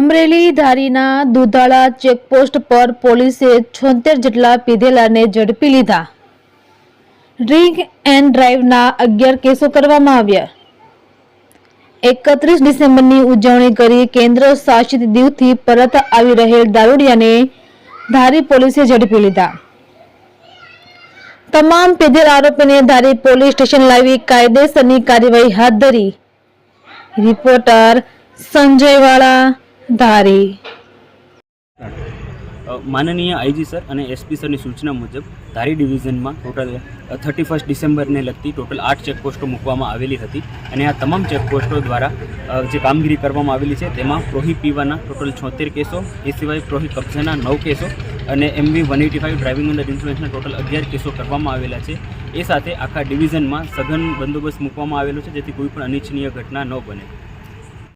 Amreli ધારીના દુધાળા checkpost પર પોલીસે છોતેર જેટલા પીધેલાને ઝડપી લીધા. ડ્રિંક એન્ડ ડ્રાઈવના અગિયાર કેસો કરવામાં આવ્યા. એકત્રીસ ડિસેમ્બરની ઉજવણી કરી કેન્દ્ર શાસિત દીવથી પરત આવી રહેલ દારૂડિયાને ધારી પોલીસે ઝડપી લીધા. તમામ પેધેલ આરોપીને ધારી પોલીસ સ્ટેશન લાવી કાયદેસરની કાર્યવાહી હાથ ધરી. રિપોર્ટર સંજયવાળા ધારી. માનનીય આઈજી સર અને એસપી સરની સૂચના મુજબ ધારી ડિવિઝનમાં ટોટલ થર્ટી ફર્સ્ટ ડિસેમ્બરને લગતી ટોટલ આઠ ચેકપોસ્ટો મૂકવામાં આવેલી હતી અને આ તમામ ચેકપોસ્ટો દ્વારા જે કામગીરી કરવામાં આવેલી છે તેમાં પ્રોહી પીવાના ટોટલ છોતેર કેસો, એ સિવાય પ્રોહી કબજાના નવ કેસો અને MV one eighty five driving under ઇન્સ્યોરન્સના total અગિયાર કેસો કરવામાં આવેલા છે. એ સાથે આખા ડિવિઝનમાં સઘન બંદોબસ્ત મૂકવામાં આવેલો છે જેથી કોઈ પણ અનિચ્છનીય ઘટના ન બને.